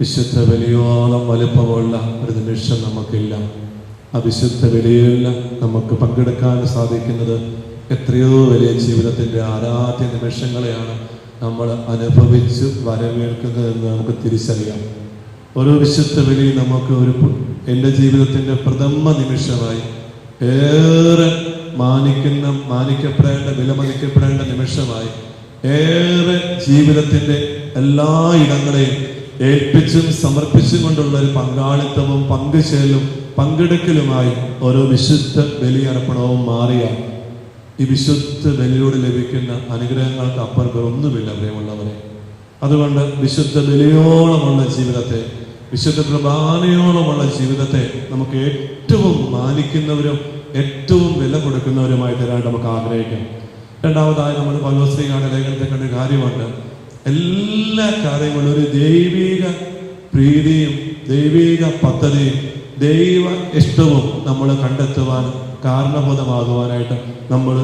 വിശുദ്ധ ബലിയോളം വലുപ്പമുള്ള ഒരു നിമിഷം നമുക്കില്ല. ആ വിശുദ്ധ വിലയില്ല നമുക്ക് പങ്കെടുക്കാൻ സാധിക്കുന്നത് എത്രയോ വലിയ ജീവിതത്തിന്റെ ആരാധ്യ നിമിഷങ്ങളെയാണ് നമ്മൾ അനുഭവിച്ച് വരവേൽക്കുന്നതെന്ന് നമുക്ക് തിരിച്ചറിയാം. ഓരോ വിശുദ്ധ ബലി നമുക്ക് ഒരു എന്റെ ജീവിതത്തിന്റെ പ്രഥമ നിമിഷമായി ഏറെ മാനിക്കുന്ന മാനിക്കപ്പെടേണ്ട വിലമതിക്കപ്പെടേണ്ട നിമിഷമായി ഏറെ ജീവിതത്തിന്റെ എല്ലാ ഇടങ്ങളെയും ഏൽപ്പിച്ചും സമർപ്പിച്ചും കൊണ്ടുള്ള ഒരു പങ്കാളിത്തവും പങ്കുചേലും പങ്കെടുക്കലുമായി ഓരോ വിശുദ്ധ ബലിയർപ്പണവും മാറിയ ഈ വിശുദ്ധ ബലിയോട് ലഭിക്കുന്ന അനുഗ്രഹങ്ങൾക്ക് അപ്പുറം ഒന്നുമില്ല പ്രിയമുള്ളവരെ. അതുകൊണ്ട് വിശുദ്ധ ബലിയോളമുള്ള ജീവിതത്തെ വിശുദ്ധ പ്രഭാനയോളമുള്ള ജീവിതത്തെ നമുക്ക് ഏറ്റവും മാനിക്കുന്നവരും ഏറ്റവും വില കൊടുക്കുന്നവരുമായി തരാൻ നമുക്ക് ആഗ്രഹിക്കാം. രണ്ടാമതായി നമ്മൾ പലോശ്രീകാരുടെ ലേഖനത്തെ കണ്ട കാര്യമുണ്ട്. എല്ലാ കാര്യങ്ങളും ഒരു ദൈവിക പ്രീതിയും ദൈവിക പദ്ധതിയും ദൈവ ഇഷ്ടവും നമ്മൾ കണ്ടെത്തുവാൻ കാരണബോധമാകുവാനായിട്ട് നമ്മൾ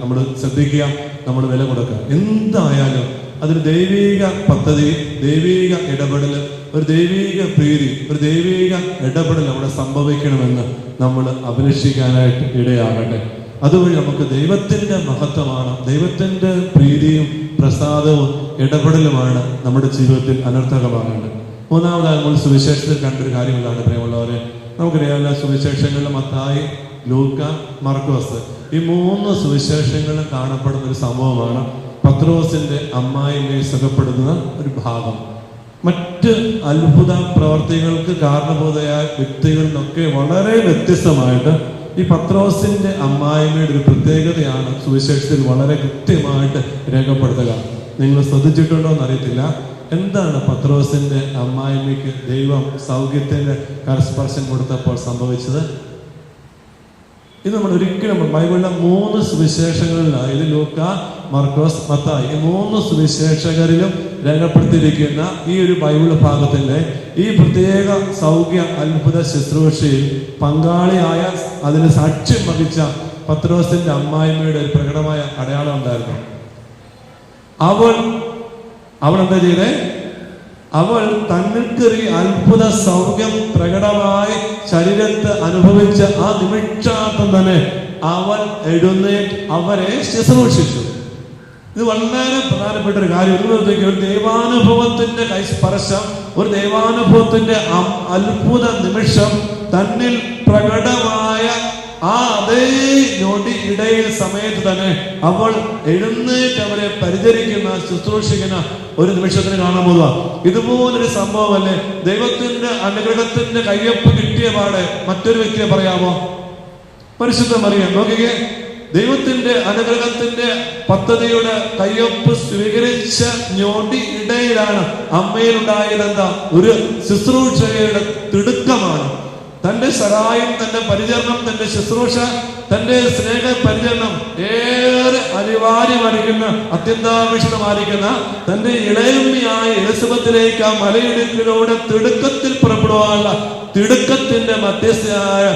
നമ്മൾ ശ്രദ്ധിക്കുക നമ്മൾ വില കൊടുക്കുക. എന്തായാലും അതൊരു ദൈവിക പദ്ധതി ദൈവിക ഇടപെടൽ ഒരു ദൈവിക പ്രീതി ഒരു ദൈവിക ഇടപെടൽ അവിടെ സംഭവിക്കണമെന്ന് നമ്മൾ അഭിലഷിക്കാനായിട്ട് ഇടയാകട്ടെ. അതുവഴി നമുക്ക് ദൈവത്തിന്റെ മഹത്വമാണ് ദൈവത്തിന്റെ പ്രീതിയും പ്രസാദവും ഇടപെടലുമാണ് നമ്മുടെ ജീവിതത്തിൽ അനർത്ഥകമാകേണ്ടത്. മൂന്നാമതായി നമ്മൾ സുവിശേഷത്തിൽ കണ്ടൊരു കാര്യങ്ങളാണ് പ്രിയമുള്ളവരെ. നമുക്കറിയാമല്ലോ സുവിശേഷങ്ങളിൽ മത്തായി ലൂക്ക മർക്കോസ് ഈ മൂന്ന് സുവിശേഷങ്ങളും കാണപ്പെടുന്ന ഒരു സംഭവമാണ് പത്രോസിന്റെ അമ്മായിമ്മയെ സുഖപ്പെടുന്ന ഒരു ഭാഗം. മറ്റ് അത്ഭുത പ്രവർത്തികൾക്ക് കാരണബോധയായ വ്യക്തികളിൽ നിന്നൊക്കെ വളരെ വ്യത്യസ്തമായിട്ട് ഈ പത്രോസിന്റെ അമ്മായിമ്മയുടെ ഒരു പ്രത്യേകതയാണ് സുവിശേഷത്തിൽ വളരെ കൃത്യമായിട്ട് രേഖപ്പെടുത്തുക. നിങ്ങൾ ശ്രദ്ധിച്ചിട്ടുണ്ടോ എന്ന് അറിയത്തില്ല എന്താണ് പത്രോസിന്റെ അമ്മായിമ്മയ്ക്ക് ദൈവം സൗഖ്യത്തിന്റെ കരസ്പർശം കൊടുത്തപ്പോൾ സംഭവിച്ചത്? ഇത് നമ്മൾ ഒരിക്കലും ബൈബിളിലെ മൂന്ന് സുവിശേഷങ്ങളിലാണ് ഇത് ലൂക്ക മർക്കോസ് മത്തായി ഈ മൂന്ന് സുവിശേഷകരിലും രേഖപ്പെടുത്തിയിരിക്കുന്ന ഈ ഒരു ബൈബിൾ ഭാഗത്തിന്റെ ഈ പ്രത്യേക സൗഖ്യ അത്ഭുത ശുശ്രൂഷയിൽ പങ്കാളിയായ അതിന് സാക്ഷ്യം വഹിച്ച പത്രോസിന്റെ അമ്മായിമ്മയുടെ ഒരു പ്രകടമായ അടയാളം ഉണ്ടായിരുന്നു. അവൾ അവൾ എന്താ ചെയ്തേ? അവൾ തന്നിൽക്കറി അത്ഭുത സൗഖ്യം പ്രകടമായി ശരീരത്ത് അനുഭവിച്ച ആ നിമിഷാർത്ഥം തന്നെ അവൻ എഴുന്നേറ്റ് അവരെ ശുശ്രൂഷിച്ചു. ഇത് വളരെ പ്രധാനപ്പെട്ട ഒരു കാര്യം ഒരു ദൈവാനുഭവത്തിന്റെ കൈസ്പർശം ഒരു ദൈവാനുഭവത്തിന്റെ അത്ഭുത നിമിഷം തന്നിൽ പ്രകടമായ ആ അതേ ഞൊടി ഇടയിൽ സമയത്ത് തന്നെ അവൾ എഴുന്നേറ്റ് അവരെ പരിചരിക്കുന്ന ശുശ്രൂഷിക്കുന്ന ഒരു നിമിഷത്തിന് കാണാൻ പോവുക. ഇതുപോലൊരു സംഭവമല്ലേ? ദൈവത്തിന്റെ അനുഗ്രഹത്തിന്റെ കയ്യൊപ്പ് കിട്ടിയ പാടെ മറ്റൊരു വ്യക്തിയെ പറയാമോ? പരിശുദ്ധം അറിയാം നോക്കിക്കേ. ദൈവത്തിന്റെ അനുഗ്രഹത്തിന്റെ പദ്ധതിയുടെ കയ്യൊപ്പ് സ്വീകരിച്ച ഞൊടി ഇടയിലാണ് അമ്മയിലുണ്ടായത് എന്താ ഒരു ശുശ്രൂഷയുടെ തിടുക്കമാണ്. തന്റെ സഹായം തന്റെ പരിചരണം തന്റെ ശുശ്രൂഷ തന്റെ സ്നേഹ പരിചരണം ഏറെ അനിവാര്യമായിരിക്കുന്ന അത്യന്താപേക്ഷിതമായിരിക്കുന്ന തന്റെ ഇളയമ്മയായ എലിസബത്തിലേക്ക് ആ മലയിടുക്കിലൂടെ തിടുക്കത്തിൽ പുറപ്പെടുവാനുള്ള തിടുക്കത്തിന്റെ മധ്യസ്ഥയായ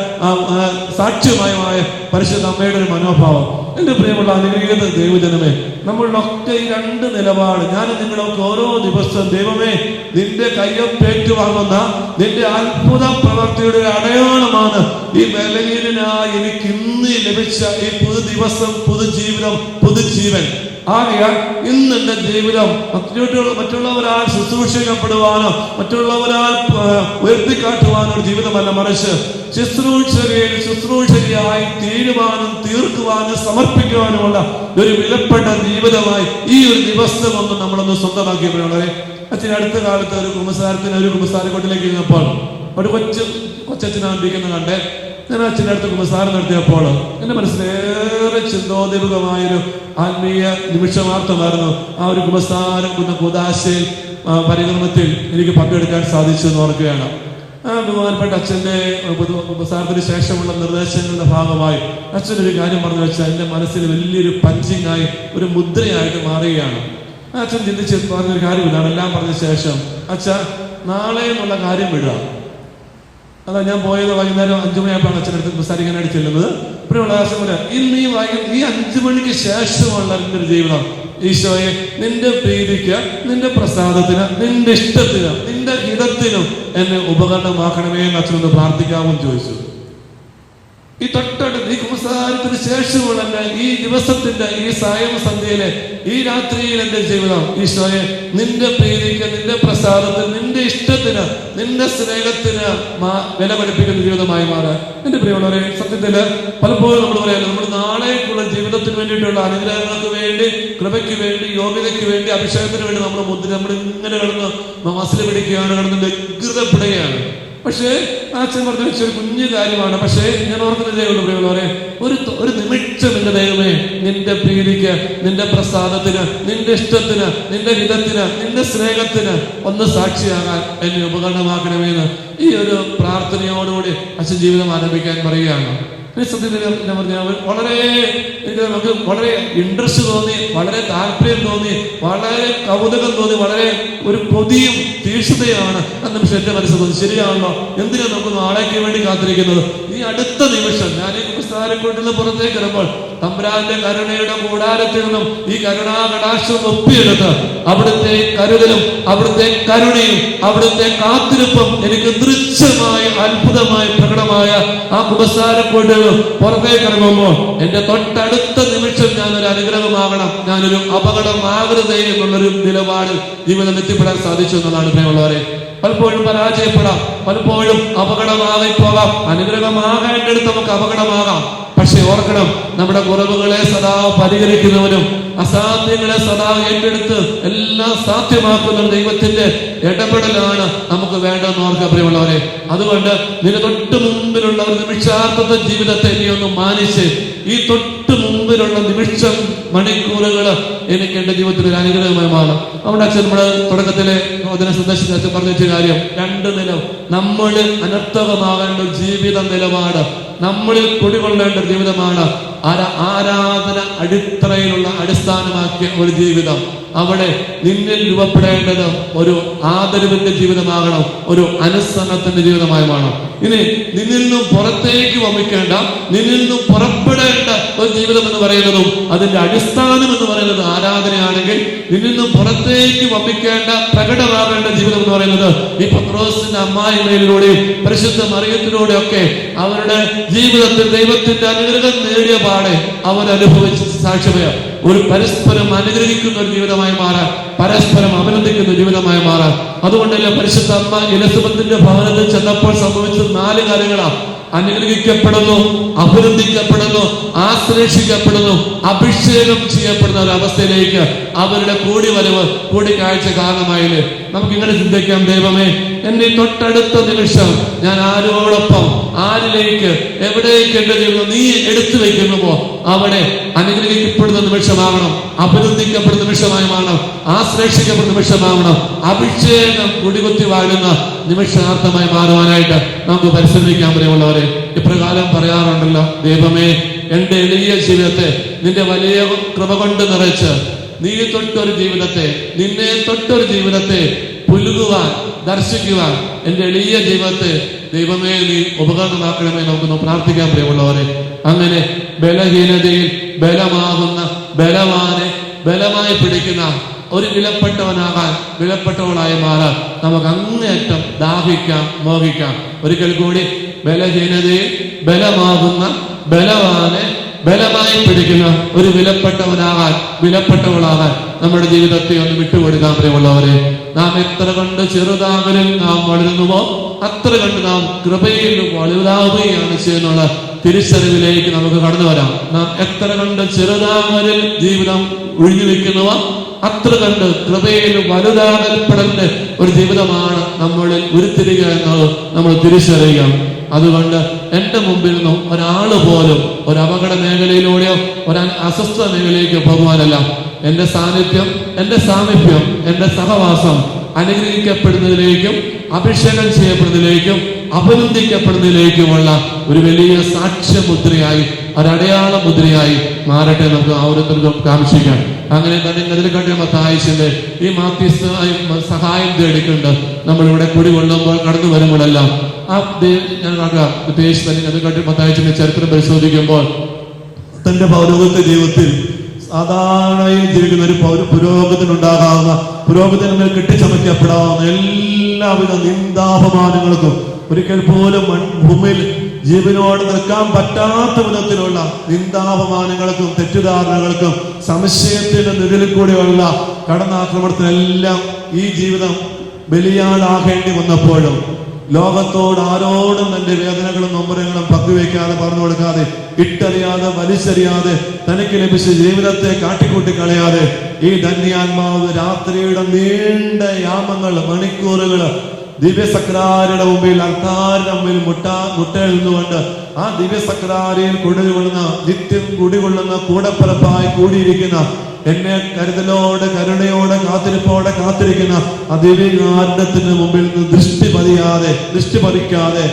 സാക്ഷ്യമായ പരിശുദ്ധ അമ്മയുടെ ഒരു മനോഭാവം. എന്റെ പ്രിയമുള്ള അനുഗ്രഹീത ദൈവജനമേ നമ്മളിലൊക്കെ ഈ രണ്ട് നിലപാട് ഞാൻ നിങ്ങളൊക്കെ ഓരോ ദിവസവും ദൈവമേ നിന്റെ കയ്യൊപ്പേറ്റു വാങ്ങുന്ന നിന്റെ അത്ഭുത പ്രവർത്തിയുടെ അടയാളമാണ്. ഈ ബലഹീനനായി എനിക്ക് ഇന്ന് ലഭിച്ച ഈ പുതു ദിവസം പുതുജീവിതം പുതുജീവൻ. ആകയാൽ ഇന്ന് എന്റെ ജീവിതം മറ്റുള്ള മറ്റുള്ളവരാൽ ശുശ്രൂഷിക്കപ്പെടുവാനോ മറ്റുള്ളവരാൽ ഉയർത്തിക്കാട്ടുവാനോ ഒരു ജീവിതമല്ല മറിച്ച് ശുശ്രൂഷകയിൽ ശുശ്രൂഷകയായി തീരുവാനും തീർക്കുവാനും സമർപ്പിക്കുവാനുമുള്ള ഒരു വിലപ്പെട്ട ജീവിതമായി ഈ ഒരു ദിവസം ഒന്ന് നമ്മളൊന്ന് സ്വന്തമാക്കിയപ്പോഴേ അച്ഛൻ അടുത്ത കാലത്ത് ഒരു കുമ്പസാരത്തിന് ഒരു കുമ്പസാരക്കൊട്ടിലേക്ക് ഇരുന്നപ്പോൾ ഒരു കൊച്ചു കൊച്ചച്ഛനാണ്ടിരിക്കുന്ന കണ്ട് ഞാൻ അച്ഛന്റെ അടുത്ത് കുമ്പസാരം നടത്തിയപ്പോൾ എന്റെ മനസ്സിലേറെ ചിന്തോദ്യപകമായൊരു ആത്മീയ നിമിഷമാർത്ഥമായിരുന്നു ആ ഒരു കുമ്പസാരം എന്ന കുദാശയിൽ പരിക്രമത്തിൽ എനിക്ക് പങ്കെടുക്കാൻ സാധിച്ചു എന്ന് ഓർക്കുകയാണ്. ആ ബഹുമാനപ്പെട്ട അച്ഛന്റെ ഉപസാരത്തിന് ശേഷമുള്ള നിർദ്ദേശങ്ങളുടെ ഭാഗമായി അച്ഛൻ ഒരു കാര്യം പറഞ്ഞു വെച്ചാൽ എന്റെ മനസ്സിൽ വലിയൊരു പഞ്ചിങ്ങായി ഒരു മുദ്രയായിട്ട് മാറുകയാണ്. അച്ഛൻ ചിന്തിച്ച് പറഞ്ഞൊരു കാര്യം ഇതാണ് എല്ലാം പറഞ്ഞ ശേഷം അച്ഛ നാളെ എന്നുള്ള കാര്യം വിടുക. അതാ ഞാൻ പോയത് വൈകുന്നേരം അഞ്ചു മണിയായപ്പോഴാണ് അച്ഛനടുത്ത് സംസാരിക്കാനായിട്ട് ചെല്ലുന്നത്. ഇപ്പോഴുള്ള ആശം പോലെ ഇന്ന് ഈ വൈകുന്നേരം ഈ അഞ്ചു മണിക്ക് ശേഷമുള്ള എന്റെ ഒരു ജീവിതം. ഈശോയെ നിന്റെ പ്രീതിക്ക് നിന്റെ പ്രസാദത്തിന് നിന്റെ ഇഷ്ടത്തിന് നിന്റെ ഹിതത്തിനും എന്നെ ഉപകരണമാക്കണമേ എന്ന് അച്ഛനൊന്ന് പ്രാർത്ഥിക്കാമെന്ന് ചോദിച്ചു. ഈ തൊട്ടടുത്ത് ഈ കുമ്പസാരത്തിന് ശേഷമുള്ള ഈ ദിവസത്തിന്റെ ഈ സായം സന്ധ്യയിലെ ഈ രാത്രിയിൽ എന്റെ ജീവിതം. ഈശോയെ നിന്റെ പ്രീതിക്ക് നിന്റെ പ്രസാദത്തിന് നിന്റെ ഇഷ്ടത്തിന് നിന്റെ സ്നേഹത്തിന് വില പഠിപ്പിക്കുന്ന ജീവിതമായി മാറാൻ. എന്റെ പ്രിയമുള്ളവരെ സത്യത്തിൽ പലപ്പോഴും നമ്മൾ പറയാം നമ്മൾ നാളേക്കുള്ള ജീവിതത്തിന് വേണ്ടിയിട്ടുള്ള അനുഗ്രഹങ്ങൾക്ക് വേണ്ടി കൃപയ്ക്ക് വേണ്ടി യോഗ്യതയ്ക്ക് വേണ്ടി അഭിഷേകത്തിന് വേണ്ടി നമ്മൾ മുദ്ര നമ്മൾ ഇങ്ങനെ കിടന്ന് മസിൽ പിടിക്കുകയാണ് കിടന്ന് വ്യഗ്രതപ്പെടുകയാണ് പക്ഷേ അച്ഛൻ പറഞ്ഞു വെച്ച ഒരു കുഞ്ഞു കാര്യമാണ്. പക്ഷേ ഞാൻ ഓർക്കുന്ന ഉള്ളൂ പ്രിയമുള്ളവരെ. ഒരു ഒരു നിമിഷം എന്റെ ദൈവമേ നിന്റെ പ്രീതിക്ക് നിന്റെ പ്രസാദത്തിന് നിന്റെ ഇഷ്ടത്തിന് നിന്റെ ഹിതത്തിന് നിന്റെ സ്നേഹത്തിന് ഒന്ന് സാക്ഷിയാകാൻ എന്നെ ഉപകരണമാക്കണമെന്ന് ഈ ഒരു പ്രാർത്ഥനയോടുകൂടി അച്ഛൻ ജീവിതം ആരംഭിക്കാൻ പറയുകയാണ്. വളരെ നമുക്ക് വളരെ ഇൻട്രസ്റ്റ് തോന്നി വളരെ താല്പര്യം തോന്നി വളരെ കൗതുകം തോന്നി വളരെ ഒരു പൊതിയും തീക്ഷ്ണതയാണ് ആ നിമിഷം എന്റെ മനസ്സിൽ തോന്നി ശരിയാണല്ലോ എന്തിനാ നമുക്ക് നാളേക്ക് വേണ്ടി കാത്തിരിക്കുന്നത്? ഈ അടുത്ത നിമിഷം ഞാൻ ഈ നിന്ന് പുറത്തേക്ക് വരുമ്പോൾ തമ്പുരാന്റെ കരുണയുടെ കൂടാരത്തിൽ നിന്നും ഈ കരുണാ ഒപ്പിയെടുത്ത് അവിടുത്തെ കരുതലും അവിടുത്തെ കരുണയും അവിടുത്തെ കാത്തിരിപ്പും എനിക്ക് ദൃശ്യമായി അത്ഭുതമായി പ്രകടമായ ആ നിന്നും പുറത്തേക്ക് ഇറങ്ങുമ്പോൾ എന്റെ തൊട്ടടുത്ത നിമിഷം ഞാനൊരു അനുഗ്രഹമാകണം ഞാനൊരു അപകടമാകരുതേ എന്നുള്ളൊരു നിലപാട് ജീവിതം എത്തിപ്പെടാൻ സാധിച്ചു എന്നതാണ് പ്രിയമുള്ളവരെ. പലപ്പോഴും പരാജയപ്പെടാം. പലപ്പോഴും അപകടമാകി പോകാം അനുഗ്രഹമാകേണ്ടടുത്ത് നമുക്ക് അപകടമാകാം. പക്ഷെ ഓർക്കണം നമ്മുടെ കുറവുകളെ സദാ പരിഹരിക്കുന്നവനും അസാധ്യങ്ങളെ സദാ ഏറ്റെടുത്ത് എല്ലാം സാധ്യമാക്കുന്ന ദൈവത്തിന്റെ ഇടപെടലാണ് നമുക്ക് വേണ്ടെന്ന് ഓർക്കുക പ്രിയമുള്ളവരെ. അതുകൊണ്ട് നിന്റെ തൊട്ട് മുമ്പിലുള്ള ഒരു നിമിഷാർത്ഥത്തെ ജീവിതത്തെ നീ ഒന്ന് മാനിച്ച് ഈ തൊട്ട് മുമ്പിലുള്ള നിമിഷം മണിക്കൂറുകൾ എനിക്ക് എന്റെ ജീവിതത്തിൽ ഒരു അനുഗ്രഹമായി മാറും നമ്മുടെ അച്ഛൻ നമ്മുടെ തുടക്കത്തിലെ അച്ഛൻ പറഞ്ഞ കാര്യം രണ്ട് നിലം നമ്മൾ അനർത്ഥകമാകേണ്ട ജീവിത നിലപാട് നമ്മളിൽ കുടികൊള്ളേണ്ട ജീവിതമാണ് ആരാധന അടിത്തറയിലുള്ള അടിസ്ഥാനമാക്കിയ ഒരു ജീവിതം. അവിടെ നിന്നിൽ രൂപപ്പെടേണ്ടത് ഒരു ആദരവിന്റെ ജീവിതമാകണം ഒരു അനുസരണത്തിന്റെ ജീവിതമായി വേണം ഇനി നിന്നിൽ നിന്നും പുറത്തേക്ക് വമിക്കേണ്ട നിന്നിൽ നിന്നും പുറപ്പെടേണ്ട ഒരു ജീവിതം എന്ന് പറയുന്നതും അതിന്റെ അടിസ്ഥാനം എന്ന് പറയുന്നത് ആരാധനയാണെങ്കിൽ നിന്നിൽ നിന്നും പുറത്തേക്ക് വമിക്കേണ്ട പ്രകടമാകേണ്ട ജീവിതം എന്ന് പറയുന്നത് ഈ പത്രോസിന്റെ അമ്മായിമയിലൂടെയും പരിശുദ്ധ മറിയത്തിലൂടെയും ഒക്കെ അവരുടെ ജീവിതത്തിൽ ദൈവത്തിന്റെ അനുഗ്രഹം നേടിയ പാടെ അവർ അനുഭവിച്ച സാക്ഷ്യമായ ഒരു പരസ്പരം അനുഗ്രഹിക്കുന്ന ഒരു ജീവിതമായി മാറാൻ പരസ്പരം അഭിനന്ദിക്കുന്ന ജീവിതമായി മാറാൻ. അതുകൊണ്ടല്ലേ പരിശുദ്ധ അമ്മ എലിസബത്തിന്റെ ഭവനത്തിൽ ചെന്നപ്പോൾ സംഭവിച്ച നാല് കാര്യങ്ങളാണ്. അനുഗ്രഹിക്കപ്പെടുന്നു അഭിനന്ദിക്കപ്പെടുന്നു ആശ്ലേഷിക്കപ്പെടുന്നു അഭിഷേകം ചെയ്യപ്പെടുന്ന ഒരു അവസ്ഥയിലേക്ക് അവരുടെ കൂടി വരവ് കൂടിക്കാഴ്ച കാരണമായില്ലേ? നമുക്ക് ഇങ്ങനെ ചിന്തിക്കാം ദൈവമേ എന്നെ തൊട്ടടുത്ത നിമിഷം ഞാൻ ആരോടൊപ്പം ആരിലേക്ക് എവിടേക്ക് എന്റെ ജീവിതം നീ എടുത്തു വെക്കുന്നുവോ അവിടെ അനുഗ്രഹിക്കപ്പെടുന്ന നിമിഷമാവണം അഭിനന്ദിക്കപ്പെടുന്ന നിമിഷമായി മാറണം ആശ്ലേഷിക്കപ്പെടുന്ന നിമിഷമാവണം അഭിഷേകം കുടികുത്തി വാഴുന്ന നിമിഷാർത്ഥമായി മാറുവാനായിട്ട് നമുക്ക് പരിശ്രമിക്കാൻ പ്രിയമുള്ളവരെ. ഇപ്രകാരം പറയാറുണ്ടല്ലോ ദൈവമേ എന്റെ എളിയ ജീവിതത്തെ നിന്റെ വലിയ കൃപ കൊണ്ട് നിറച്ച് നീ തൊട്ടൊരു ജീവിതത്തെ നിന്നെ തൊട്ടൊരു ജീവിതത്തെ പുലുകുവാൻ ദർശിക്കുവാൻ എന്റെ എളിയ ജീവിതത്തെ ദൈവമേ നീ ഉപകരണമാക്കണമേ നമുക്കൊന്ന് പ്രാർത്ഥിക്കാൻ പ്രിയമുള്ളവരെ. അങ്ങനെ ബലഹീനതയിൽ ബലമാകുന്ന ബലവാനെ ബലമായി പിടിക്കുന്ന ഒരു വിലപ്പെട്ടവനാകാൻ വിലപ്പെട്ടവളായി മാറാൻ നമുക്ക് അങ്ങേയറ്റം ദാഹിക്കാം മോഹിക്കാം. ഒരിക്കൽ കൂടി ബലഹീനതയിൽ ബലമാകുന്ന ബലവാനെ ബലമായി പിടിക്കുന്ന ഒരു വിലപ്പെട്ടവനാകാൻ വിലപ്പെട്ടവളാകാൻ നമ്മുടെ ജീവിതത്തെ ഒന്ന് വിട്ടുകൊടുക്കാൻ പ്രിയമുള്ളവരെ നാം എത്ര കണ്ട് ചെറുതാകലിൽ നാം വളരുന്നുവോ അത്ര കണ്ട് നാം കൃപയിൽ വലുതാവുകയാണ് ചെയ്യുന്നുള്ള തിരിച്ചറിവിലേക്ക് നമുക്ക് കടന്നു വരാം. നാം എത്ര കണ്ട് ചെറുതാകലിൽ ജീവിതം ഒഴിഞ്ഞു വെക്കുന്നുവോ അത്ര കണ്ട് കൃപയിൽ വലുതാകൽപ്പെടലിന്റെ ഒരു ജീവിതമാണ് നമ്മളിൽ ഉരുത്തിരിക എന്നത് നമ്മൾ തിരിച്ചറിയുക അതുകൊണ്ട് എന്റെ മുമ്പിൽ നിന്നും ഒരാൾ പോലും ഒരു അപകട മേഖലയിലൂടെയോ ഒരു അസ്വസ്ഥ മേഖലയിലേക്കോ പോകുവാനല്ല. എന്റെ സാന്നിധ്യം എന്റെ സാമീപ്യം എന്റെ സഹവാസം അനുഗ്രഹിക്കപ്പെടുന്നതിലേക്കും അഭിഷേകം ചെയ്യപ്പെടുന്നതിലേക്കും അഭിനന്ദിക്കപ്പെടുന്നതിലേക്കുമുള്ള ഒരു വലിയ സാക്ഷ്യമുദ്രയായി ഒരടയാള മുദ്രയായി മാറട്ടെ നമുക്ക് ഓരോരുത്തർക്കും കാക്ഷിക്കാം അങ്ങനെ തന്നെ നെതിൽക്കണ്ടി മത്തായിച്ചിന്റെ ഈ മാത്യസ്ഥ സഹായം തേടിക്കൊണ്ട് നമ്മളിവിടെ കുടികൊള്ളുമ്പോൾ കടന്നു വരുമ്പോഴെല്ലാം ആ ഞാൻ കാണുക പ്രത്യേകിച്ച് തന്നെ കണ്ടി മത്തായിച്ചിന്റെ ചരിത്രം പരിശോധിക്കുമ്പോൾ തന്റെ പൗരോഗത്തെ ജീവിതത്തിൽ സാധാരണയിൽ ജീവിക്കുന്ന ഒരു പൗര പുരോഗതിനുണ്ടാകാവുന്ന പുരോഗതിന്മേൽ കെട്ടിച്ചമയ്ക്കപ്പെടാവുന്ന എല്ലാവിധ നിന്ദാപമാനങ്ങൾക്കും ഒരിക്കൽ പോലും ഭൂമിയിൽ ജീവനോട് നിൽക്കാൻ പറ്റാത്ത വിധത്തിലുള്ള നിന്ദാപമാനങ്ങൾക്കും തെറ്റിദ്ധാരണകൾക്കും സംശയത്തിന്റെ നിഴലിൽ കൂടെയുള്ള കടന്നാക്രമണത്തിനെല്ലാം ഈ ജീവിതം ബലിയാടാകേണ്ടി വന്നപ്പോഴും ലോകത്തോട് ആരോടും തന്റെ വേദനകളും നൊമ്പരങ്ങളും പങ്കുവെക്കാതെ പറഞ്ഞു കൊടുക്കാതെ ഇട്ടറിയാതെ വലിച്ചെറിയാതെ തനിക്ക് ലഭിച്ച ജീവിതത്തെ കാട്ടിക്കൂട്ടി കളയാതെ ഈ ധന്യാത്മാവ് രാത്രിയുടെ നീണ്ട യാമങ്ങൾ മണിക്കൂറുകൾ ദിവ്യസക്രാരിയുടെ മുമ്പിൽ അൽത്താരിന്റെ മുമ്പിൽ മുട്ട മുട്ടയെഴുന്നുകൊണ്ട് ആ ദിവ്യസക്രാരിയിൽ കുടികൊള്ളുന്ന നിത്യം കുടികൊള്ളുന്ന കൂടപ്പറപ്പായി കൂടിയിരിക്കുന്ന എന്നെ കരുതലോടെ കരുണയോടെ കാത്തിരിപ്പോടെ കാത്തിരിക്കുന്ന അതിവിനാരണത്തിന് മുമ്പിൽ നിന്ന് ദൃഷ്ടി പതിയാതെ ദൃഷ്ടി പതിക്കാതെ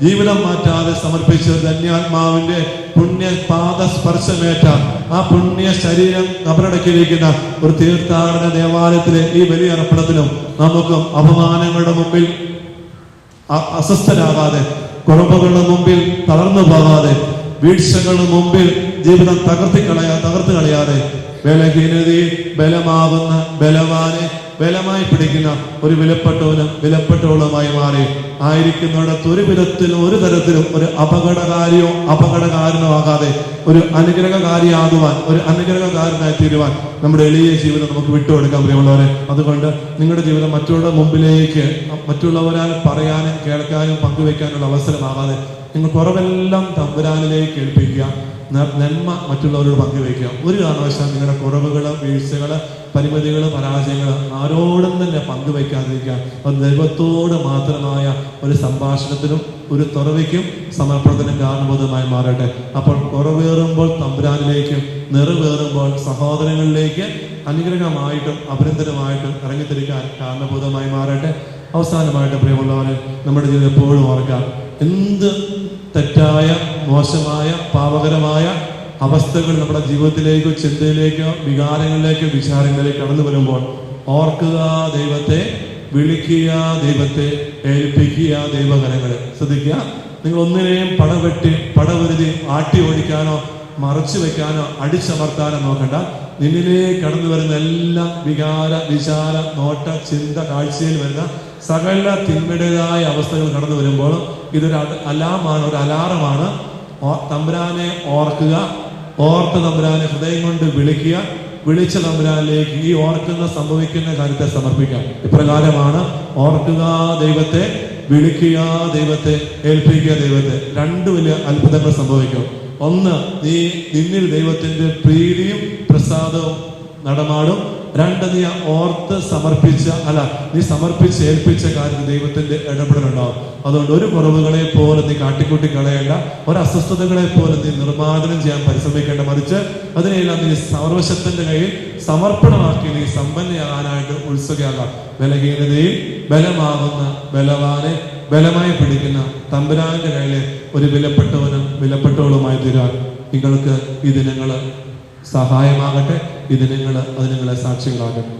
ജീവിതം മാറ്റാതെ സമർപ്പിച്ച ധന്യാത്മാവിന്റെ പുണ്യ പാദ സ്പർശമേറ്റ ആ പുണ്യ ശരീരം കബറടക്കിയിരിക്കുന്ന ഒരു തീർത്ഥാടന ദേവാലയത്തിലെ ഈ വലിയ അർപ്പണത്തിലും നമുക്കും അപമാനങ്ങളുടെ മുമ്പിൽ അസ്വസ്ഥരാകാതെ കുറവുകളുടെ മുമ്പിൽ തളർന്നു പോകാതെ വീഴ്ചകളുടെ മുമ്പിൽ ജീവിതം തകർത്തി കളയാ തകർത്ത് കളയാതെ ബലഹീനതയിൽ ബലമാകുന്ന ബലവാനെ ബലമായി പിടിക്കുന്ന ഒരു വിലപ്പെട്ടവനും വിലപ്പെട്ടവളുമായി മാറി. ആയിരിക്കുന്നിടത്ത് ഒരു വിധത്തിലും ഒരു തരത്തിലും ഒരു അപകടകാരിയോ അപകടകാരനോ ആകാതെ ഒരു അനുഗ്രഹകാരിയാകുവാൻ ഒരു അനുഗ്രഹകാരനായി തീരുവാൻ നമ്മുടെ എളിയ ജീവിതം നമുക്ക് വിട്ടുകൊടുക്കാൻ പ്രിയമുള്ളവരെ. അതുകൊണ്ട് നിങ്ങളുടെ ജീവിതം മറ്റുള്ളവരുടെ മുമ്പിലേക്ക് മറ്റുള്ളവരാൽ പറയാനും കേൾക്കാനും പങ്കുവെക്കാനുള്ള അവസരമാകാതെ നിങ്ങൾ കുറവെല്ലാം തമ്പുരാനിലേക്ക് ഏൽപ്പിക്കുക. നന്മ മറ്റുള്ളവരോട് പങ്കുവയ്ക്കുക. ഒരു കാരണവശാൽ നിങ്ങളുടെ കുറവുകൾ വീഴ്ചകൾ പരിമിതികൾ പരാജയങ്ങൾ ആരോടും തന്നെ പങ്കുവയ്ക്കാതിരിക്കുക. അത് ദൈവത്തോട് മാത്രമായ ഒരു സംഭാഷണത്തിനും ഒരു തുറവയ്ക്കും സമർപ്പണത്തിനും കാരണബോധമായി മാറട്ടെ. അപ്പോൾ കുറവേറുമ്പോൾ തമ്പുരാനിലേക്കും നിറവേറുമ്പോൾ സഹോദരങ്ങളിലേക്ക് അനുഗ്രഹമായിട്ടും അഭിനന്ദനമായിട്ടും ഇറങ്ങിത്തിരിക്കാൻ കാരണബോധമായി മാറട്ടെ. അവസാനമായിട്ട് പ്രിയമുള്ളവരെ നമ്മുടെ ജീവിതം എപ്പോഴും ഓർക്കാം എന്ത് തെറ്റായ മോശമായ പാപകരമായ അവസ്ഥകൾ നമ്മുടെ ജീവിതത്തിലേക്കോ ചിന്തയിലേക്കോ വികാരങ്ങളിലേക്കോ വിചാരങ്ങളിലേക്കോ കടന്നു വരുമ്പോൾ ഓർക്കുക ദൈവത്തെ വിളിക്കുക ദൈവത്തെ ഏൽപ്പിക്കുക ദൈവകരങ്ങളെ. ശ്രദ്ധിക്കുക നിങ്ങൾ ഒന്നിനെയും പടവെട്ടി പടവരുതി ആട്ടി ഓടിക്കാനോ മറച്ചു വെക്കാനോ അടിച്ചമർത്താനോ നോക്കണ്ട. നിന്നിലേക്ക് കടന്നു വരുന്ന എല്ലാ വികാര വിചാര നോട്ട ചിന്ത കാഴ്ചയിൽ വരുന്ന സകല തിന്മയുടേതായ അവസ്ഥകൾ കടന്നു വരുമ്പോൾ ഇതൊരു അലാമാണ് ഒരു അലാറമാണ്. തമ്പുരാനെ ഓർക്കുക. ഓർത്ത് തമ്പുരാനെ ഹൃദയം കൊണ്ട് വിളിക്കുക. വിളിച്ച തമ്പുരാനിലേക്ക് ഈ ഓർക്കുന്ന സംഭവിക്കുന്ന കാര്യത്തെ സമർപ്പിക്കാം. ഇപ്രകാരമാണ് ഓർക്കുക ദൈവത്തെ വിളിക്കുക ദൈവത്തെ ഏൽപ്പിക്കുക ദൈവത്തെ. രണ്ട് വലിയ അത്ഭുതങ്ങൾ സംഭവിക്കും. ഒന്ന് നീ നിന്നിൽ ദൈവത്തിന്റെ പ്രീതിയും പ്രസാദവും നടമാടും. രണ്ട് നീ ഓർത്ത് സമർപ്പിച്ച അല്ല നീ സമർപ്പിച്ച് ഏൽപ്പിച്ച കാര്യത്തിൽ ദൈവത്തിന്റെ ഇടപെടലുണ്ടാവും. അതുകൊണ്ട് ഒരു കുറവുകളെ പോലെ നീ കാട്ടിക്കൂട്ടി കളയേണ്ട. ഒരു അസ്വസ്ഥതകളെ പോലെ നീ നിർമ്മാർജനം ചെയ്യാൻ പരിശ്രമിക്കേണ്ട. മറിച്ച് അതിനെല്ലാം നീ സർവശത്തിന്റെ കയ്യിൽ സമർപ്പണമാക്കി നീ സമ്പന്നയാകാനായിട്ട് ഉത്സുകയാകാം. ബലഹീനതയിൽ ബലമാകുന്ന ബലവാനെ ബലമായി പിടിക്കുന്ന തമ്പുരാന്റെ കയ്യിലെ ഒരു വിലപ്പെട്ടവനും വിലപ്പെട്ടവളുമായി തീരാൻ നിങ്ങൾക്ക് ഈ ദിനങ്ങൾ സഹായമാകട്ടെ. ഇത് നിങ്ങൾ അത് നിങ്ങളെ സാക്ഷികളാകട്ടെ.